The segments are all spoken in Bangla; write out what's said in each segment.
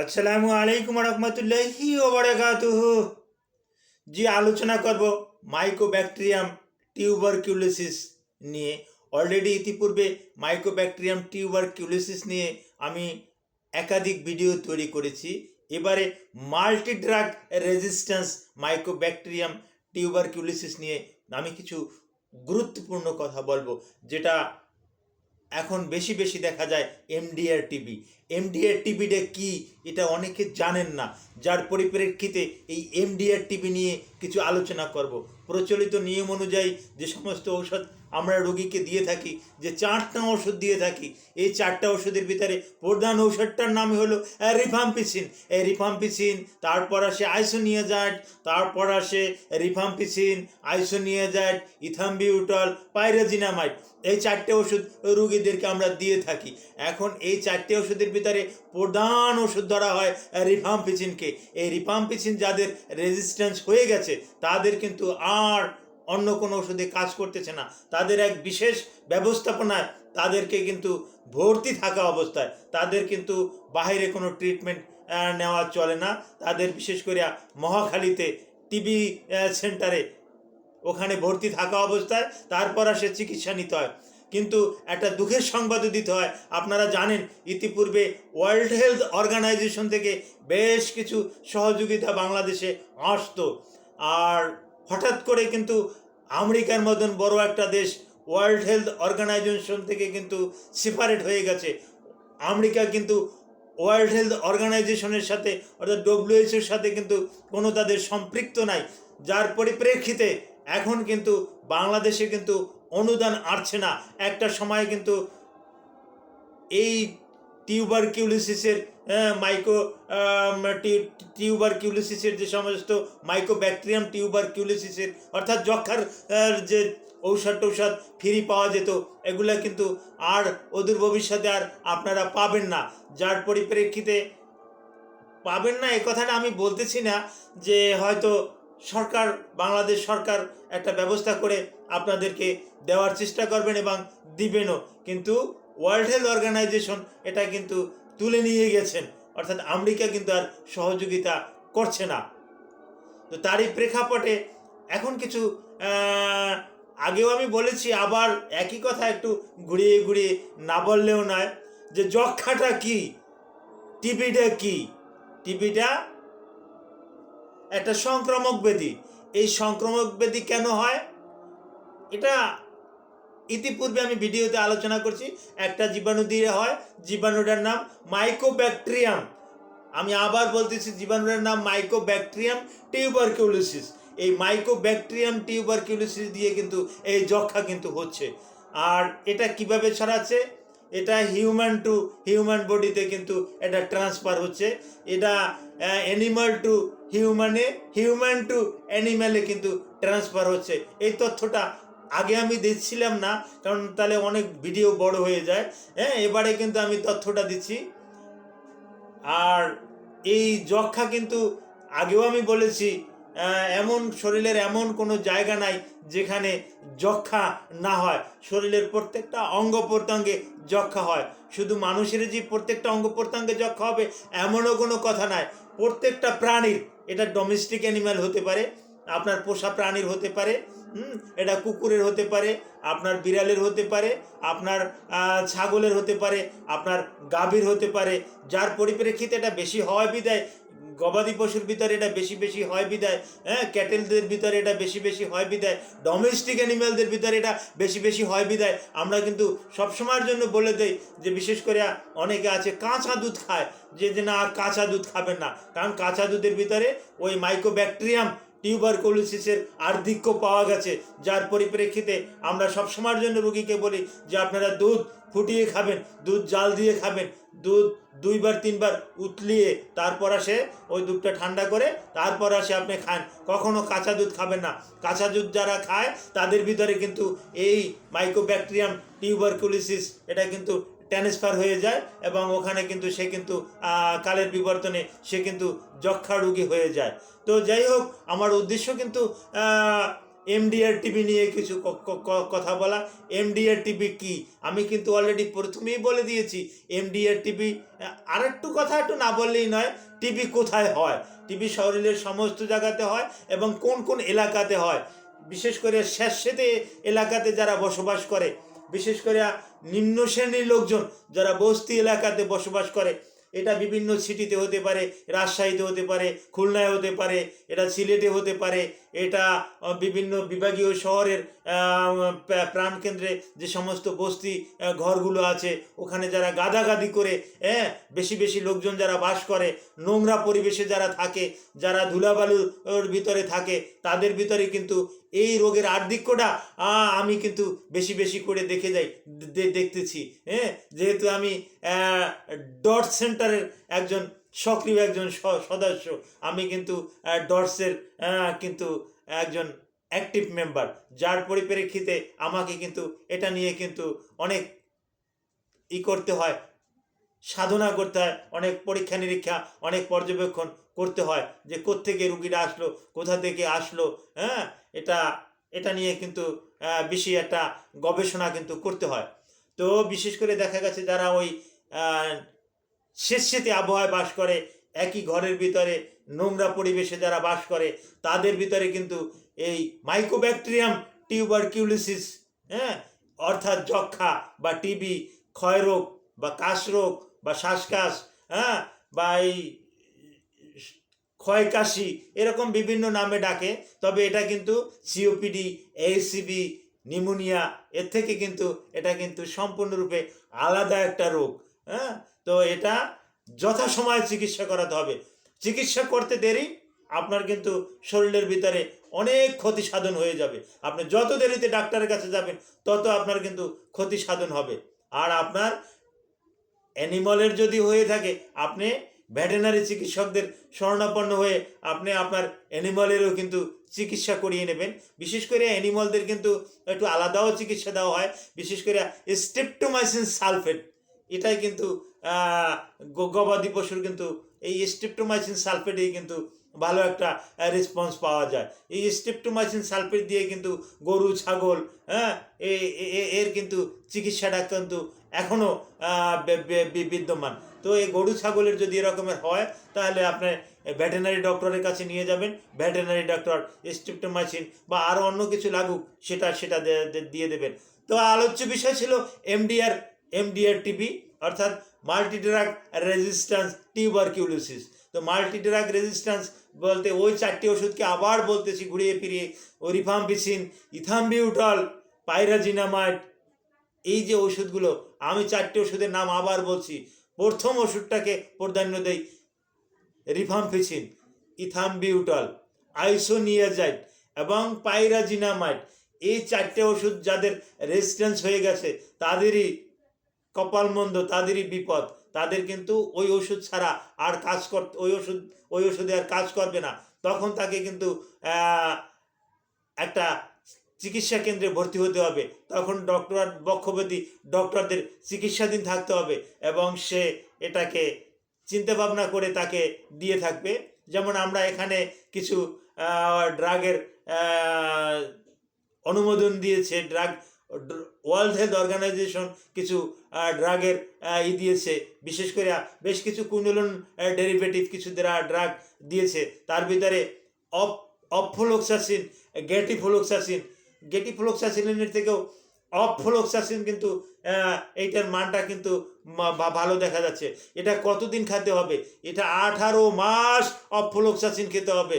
আসসালামু আলাইকুম রহমতুল্লাহি ওবরাকাতুহু জি, আলোচনা করব মাইকোব্যাকটেরিয়াম টিউবারকিউলোসিস নিয়ে। অলরেডি ইতিপূর্বে মাইকোব্যাকটেরিয়াম টিউবারকিউলোসিস নিয়ে আমি একাধিক ভিডিও তৈরি করেছি। এবারে multi drug resistance Mycobacterium tuberculosis নিয়ে আমি কিছু গুরুত্বপূর্ণ কথা বলব, যেটা এখন বেশি বেশি দেখা যায় এমডিআর টিভি এমডিআর টিভিটা কি? এটা অনেকে জানেন না। যার পরিপ্রেক্ষিতে এই এমডিআর টিভি নিয়ে কিছু আলোচনা করব। প্রচলিত নিয়ম অনুযায়ী যে সমস্ত ঔষধ আমরা রোগীকে দিয়ে থাকি, যে চারটা ওষুধ দিয়ে থাকি, এই চারটা ওষুধের ভিতরে প্রধান ঔষধটার নাম হলো রিফাম্পিসিন এই রিফাম্পিসিন তারপর আসে আইসোনিয়াজাইড তারপর আসে রিফাম্পিসিন আইসোনিয়াজাইড ইথাম্বিউটল পাইরাজিনামাইড এই চারটে ওষুধ রুগীদেরকে আমরা দিয়ে থাকি। এখন এই চারটে ওষুধের ভিতরে প্রধান ওষুধ ধরা হয় রিফাম্পিসিনকে এই রিফাম্পিসিন যাদের রেজিস্ট্যান্স হয়ে গেছে, তাদের কিন্তু আর অন্য কোনো ওষুধে কাজ করতেছে না। তাদের এক বিশেষ ব্যবস্থাপনায় তাদেরকে কিন্তু ভর্তি থাকা অবস্থায় তাদের কিন্তু বাইরে কোনো ট্রিটমেন্ট নেওয়া চলে না। তাদের বিশেষ করে মহাখালীতে টিবি সেন্টারে ওখানে ভর্তি থাকা অবস্থায় তারপর আসে চিকিৎসা নিতে হয়। কিন্তু একটা দুঃখের সংবাদও দিতে হয়। আপনারা জানেন, ইতিপূর্বে ওয়ার্ল্ড হেলথ অর্গানাইজেশন থেকে বেশ কিছু সহযোগিতা বাংলাদেশে আসতো। আর হঠাৎ করে কিন্তু আমেরিকার মতন বড় একটা দেশ ওয়ার্ল্ড হেলথ অর্গানাইজেশন থেকে কিন্তু সেপারেট হয়ে গেছে। আমেরিকা কিন্তু ওয়ার্ল্ড হেলথ অর্গানাইজেশনের সাথে অর্থাৎ ডব্লিউএইচওর সাথে কিন্তু কোনো তাদের সম্পৃক্ত নাই। যার পরিপ্রেক্ষিতে এখন কিন্তু বাংলাদেশে কিন্তু অনুদান আসছে না। একটা সময় কিন্তু এই টিউবারকিউলিসিসের মাইক্রো টিউবারকিউলিসিসের যে সমস্ত মাইক্রোব্যাকটেরিয়াম টিউবারকিউলিসিসের, অর্থাৎ যক্ষার যে ঔষধ টৌষধ ফ্রি পাওয়া যেত, এগুলো কিন্তু আর অদূর ভবিষ্যতে আর আপনারা পাবেন না। যার পরিপ্রেক্ষিতে পাবেন না, এ কথাটা আমি বলতেছি না যে হয়তো সরকার, বাংলাদেশ সরকার একটা ব্যবস্থা করে আপনাদেরকে দেওয়ার চেষ্টা করবেন এবং দিবেনও। কিন্তু ওয়ার্ল্ড হেলথ অর্গানাইজেশন এটা কিন্তু তুলে নিয়ে গেছেন। অর্থাৎ আমেরিকা কিন্তু আর সহযোগিতা করছে না। তো তারই প্রেক্ষাপটে এখন কিছু আগেও আমি বলেছি, আবার একই কথা একটু ঘুরিয়ে ঘুরিয়ে না বললেও নয়, যে যক্ষাটা কি? টিবিটা কি? টিবিটা একটা সংক্রামক ব্যাধি। এই সংক্রামক ব্যাধি কেন হয়? এটা ইতিপূর্বে আমি ভিডিওতে আলোচনা করছি, একটা জীবাণু দিয়ে হয়, জীবাণুটার নাম মাইকোব্যাকটেরিয়াম আমি আবার বলতেছি, জীবাণুটার নাম মাইকোব্যাকটেরিয়াম টিউবারকিউলোসিস এই মাইকোব্যাকটেরিয়াম টিউবারকিউলোসিস দিয়ে কিন্তু এই যক্ষা কিন্তু হচ্ছে। আর এটা কীভাবে ছড়াচ্ছে? এটা হিউম্যান টু হিউম্যান বডিতে কিন্তু এটা ট্রান্সফার হচ্ছে। এটা অ্যানিমাল টু হিউম্যানে হিউম্যান টু অ্যানিম্যালে কিন্তু ট্রান্সফার হচ্ছে। এই তথ্যটা আগে আমি দিচ্ছিলাম না, কারণ তাহলে অনেক ভিডিও বড় হয়ে যায়। হ্যাঁ এবারে কিন্তু আমি তথ্যটা দিচ্ছি। আর এই যক্ষা কিন্তু আগেও আমি বলেছি এমন শরীরের এমন কোনো জায়গা নাই যেখানে যক্ষা না হয়। শরীরের প্রত্যেকটা অঙ্গ প্রত্যঙ্গে যক্ষা হয়। শুধু মানুষের যে প্রত্যেকটা অঙ্গ প্রত্যঙ্গে যক্ষা হবে, এমনও কোনো কথা নাই। প্রত্যেকটা প্রাণীর, এটা ডোমেস্টিক অ্যানিম্যাল হতে পারে, আপনার পোষা প্রাণীর হতে পারে হুম, এটা কুকুরের হতে পারে, আপনার বিড়ালের হতে পারে, আপনার ছাগলের হতে পারে, আপনার গাভীর হতে পারে, যার পরিপ্রেক্ষিতে এটা বেশি হয় বিদায়, গবাদি পশুর ভিতরে এটা বেশি বেশি হয় বিদায় হ্যাঁ ক্যাটেলদের ভিতরে এটা বেশি বেশি হয় বিদায় ডোমেস্টিক অ্যানিম্যালদের ভিতরে এটা বেশি বেশি হয় বিদায়। আমরা কিন্তু সবসময়ের জন্য বলে দেই যে বিশেষ করে অনেকে আছে কাঁচা দুধ খায়, যে যে না কাঁচা দুধ খাবেন না, কারণ কাঁচা দুধের ভিতরে ওই মাইক্রোব্যাকটেরিয়াম টিউবারকুলোসিসের আর্ধিক্য পাওয়া গেছে। যার পরিপ্রেক্ষিতে আমরা সবসময়ের জন্য রুগীকে বলি যে আপনারা দুধ ফুটিয়ে খাবেন, দুধ জাল দিয়ে খাবেন, দুধ দুইবার, তিনবার উতলিয়ে তারপর আসে ওই দুধটা ঠান্ডা করে, তারপর আসে আপনি খান। কখনো কাঁচা দুধ খাবেন না। কাঁচা দুধ যারা খায়, তাদের ভিতরে কিন্তু এই মাইক্রোব্যাকটেরিয়াম টিউবারকুলোসিস এটা কিন্তু ট্রান্সফার হয়ে যায় এবং ওখানে কিন্তু সে কিন্তু কালের বিবর্তনে সে কিন্তু যক্ষা রোগী হয়ে যায়। তো যাই হোক, আমার উদ্দেশ্য কিন্তু এমডিআর টিভি নিয়ে কিছু কথা বলা। এমডিআর টিভি কি? আমি কিন্তু অলরেডি প্রথমেই বলে দিয়েছি এমডিআর টিভি আর একটু কথা একটু না বললেই নয় টিভি কোথায় হয়? টিভি শরীরের সমস্ত জায়গাতে হয় এবং কোন কোন এলাকাতে হয়? বিশেষ করে স্যাঁতস্যাঁতে এলাকাতে যারা বসবাস করে বিশেষ করে নিম্ন শ্রেণির লোকজন যারা বস্তি এলাকাতে বসবাস করে, এটা বিভিন্ন সিটিতে হতে পারে, রাজশাহীতে হতে পারে, খুলনায় হতে পারে, এটা সিলেটে হতে পারে এটা বিভিন্ন বিভাগীয় শহরের প্রাণকেন্দ্রে যে সমস্ত বস্তি ঘরগুলো আছে, ওখানে যারা গাদাগাদি করে হ্যাঁ বেশি বেশি লোকজন যারা বাস করে, নোংরা পরিবেশে যারা থাকে, যারা ধুলাবালুর ভিতরে থাকে, তাদের ভিতরে কিন্তু এই রোগের আর্ধিক্যটা আমি কিন্তু বেশি বেশি করে দেখে যাই দেখতেছি হ্যাঁ যেহেতু আমি ডট সেন্টারের একজন সক্রিয় একজন সদস্য। আমি কিন্তু ডর্সের কিন্তু একজন অ্যাক্টিভ মেম্বার যার পরিপ্রেক্ষিতে আমাকে কিন্তু এটা নিয়ে কিন্তু অনেক ই করতে হয়, সাধনা করতে হয়, অনেক পরীক্ষা নিরীক্ষা, অনেক পর্যবেক্ষণ করতে হয় যে কোত্থেকে রুগীটা আসলো, কোথা থেকে আসলো হ্যাঁ? এটা এটা নিয়ে কিন্তু বেশি একটা গবেষণা কিন্তু করতে হয়। তো বিশেষ করে দেখা গেছে যারা ওই স্বেচ্ছেতে আবহাওয়ায় বাস করে, একই ঘরের ভিতরে নোংরা পরিবেশে যারা বাস করে, তাদের ভিতরে কিন্তু এই মাইক্রোব্যাকটেরিয়াম টিউবারকিউলিসিস হ্যাঁ? অর্থাৎ যক্ষা বা টিবি ক্ষয়রোগ বা কাশরোগ বা শ্বাসকাশ হ্যাঁ? বা এই ক্ষয়কাশি, এরকম বিভিন্ন নামে ডাকে, তবে এটা কিন্তু সিওপিডি এইসিবি নিউমোনিয়া এর থেকে কিন্তু এটা কিন্তু সম্পূর্ণরূপে আলাদা একটা রোগ। হ্যাঁ? তো এটা যথাসময়ে চিকিৎসা করাতে হবে। চিকিৎসা করতে দেরি, আপনার কিন্তু শরীরের ভিতরে অনেক ক্ষতি সাধন হয়ে যাবে। আপনি যত দেরিতে ডাক্তারের কাছে যাবেন, তত আপনার কিন্তু ক্ষতি সাধন হবে। আর আপনার অ্যানিমলের যদি হয়ে থাকে, আপনি ভেটেনারি চিকিৎসকদের শরণাপন্ন হয়ে আপনি আপনার অ্যানিমলেরও কিন্তু চিকিৎসা করিয়ে নেবেন। বিশেষ করে অ্যানিমলদের কিন্তু একটু আলাদাও চিকিৎসা দেওয়া হয়। বিশেষ করে স্টেপটোমাইসিন সালফেট এটাই কিন্তু গবাদি পশুর কিন্তু এই স্টেপটোমাইসিন সালফেটেই কিন্তু ভালো একটা রেসপন্স পাওয়া যায়। এই স্টেপটোমাইসিন সালফেট দিয়ে কিন্তু গরু, ছাগল হ্যাঁ এর কিন্তু চিকিৎসাটা কিন্তু এখনও বিদ্যমান। তো এই গরু, ছাগলের যদি এরকমের হয়, তাহলে আপনি ভেটেনারি ডক্টরের কাছে নিয়ে যাবেন। ভেটেনারি ডক্টর স্ট্রিপ্টোমাইসিন বা আরও অন্য কিছু লাগুক, সেটা সেটা দিয়ে দেবেন। তো আলোচ্য বিষয় ছিল এমডিআর এমডিআর টিবি অর্থাৎ মাল্টিড্রাগ রেজিস্ট্যান্স টিউবারকিউলোসিস তো মাল্টিড্রাগ রেজিস্ট্যান্স বলতে ওই চারটি ওষুধকে আবার বলতেছি ঘুরিয়ে ফিরিয়ে ওরিফাম্পিসিন ইথামবিউটল, পাইরাজিনামাইড, এই যে ওষুধগুলো, আমি চারটি ওষুধের নাম আবার বলছি। প্রথম ওষুধটাকে প্রাধান্য দেই রিফাম্পিসিন ইথামবিউটল, আইসোনিয়াজাইড এবং পাইরাজিনামাইড। এই চারটে ওষুধ যাদের রেজিস্ট্যান্স হয়ে গেছে, তাদেরই কপালমন্দ তাদেরই বিপদ। তাদের কিন্তু ওই ওষুধ ছাড়া আর কাজ কর ওই ওষুধ, ওই ওষুধে আর কাজ করবে না। তখন তাকে কিন্তু একটা চিকিৎসা কেন্দ্রে ভর্তি হতে হবে। তখন ডক্টর বক্ষব্যাধি ডক্টরদের চিকিৎসাধীন থাকতে হবে এবং সে এটাকে চিন্তা ভাবনা করে তাকে দিয়ে থাকবে। যেমন আমরা এখানে কিছু ড্রাগের অনুমোদন দিয়েছে ড্রাগ ওয়ার্ল্ড হেলথ অর্গানাইজেশন কিছু ড্রাগের ই দিয়েছে। বিশেষ করে বেশ কিছু কুণ্ডলন ডেরিভেটিভ কিছু ড্রাগ দিয়েছে। তার ভিতরে অপ অফ্লোক্সাসিন গেটিফ্লোক্সাসিন। গেটিফ্লোক্সাসিনের থেকেও অফ্লোক্সাসিন কিন্তু এইটার মানটা কিন্তু ভালো দেখা যাচ্ছে। এটা কতদিন খেতে হবে? এটা আঠারো মাস অফ্লোক্সাসিন খেতে হবে।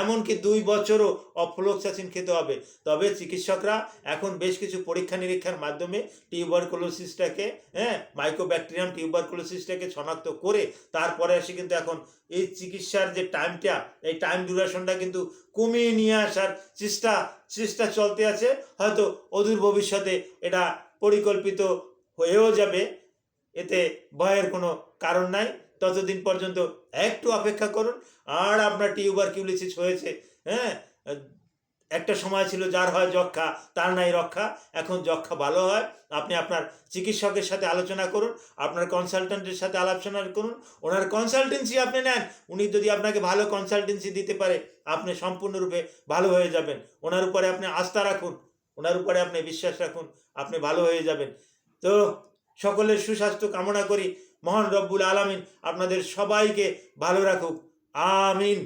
এমনকি দুই বছরও অফ্লোক্সাসিন খেতে হবে। তবে চিকিৎসকরা এখন বেশ কিছু পরীক্ষা নিরীক্ষার মাধ্যমে টিউবারকুলোসিসটাকে হ্যাঁ মাইক্রোব্যাকটেরিয়াম টিউবারকুলোসিসটাকে শনাক্ত করে তারপরে এসে কিন্তু এখন এই চিকিৎসার যে টাইমটা এই টাইম ডিউরেশনটা কিন্তু কমিয়ে নিয়ে আসার চেষ্টা চেষ্টা চলতে আছে। হয়তো অদূর ভবিষ্যতে এটা পরিকল্পিত হয়েও যাবে। এতে ভয়ের কোনো কারণ নাই। ততদিন পর্যন্ত একটু অপেক্ষা করুন। আর আপনার টিউবার কিউলিসিস হয়েছে হ্যাঁ? একটা সময় ছিল যার হয় যক্ষা, তার নাই রক্ষা। এখন যক্ষা ভালো হয়। আপনি আপনার চিকিৎসকের সাথে আলোচনা করুন, আপনার কনসালটেন্টের সাথে আলোচনা করুন। ওনার কনসালটেন্সি আপনি নেন, উনি যদি আপনাকে ভালো কনসালটেন্সি দিতে পারে, আপনি সম্পূর্ণরূপে ভালো হয়ে যাবেন। ওনার উপরে আপনি আস্থা রাখুন, ওনার উপরে আপনি বিশ্বাস রাখুন, আপনি ভালো হয়ে যাবেন। তো সকলের সুস্বাস্থ্য কামনা করি। মহান রব্বুল আলামিন আপনাদের সবাইকে ভালো রাখুক। আমিন।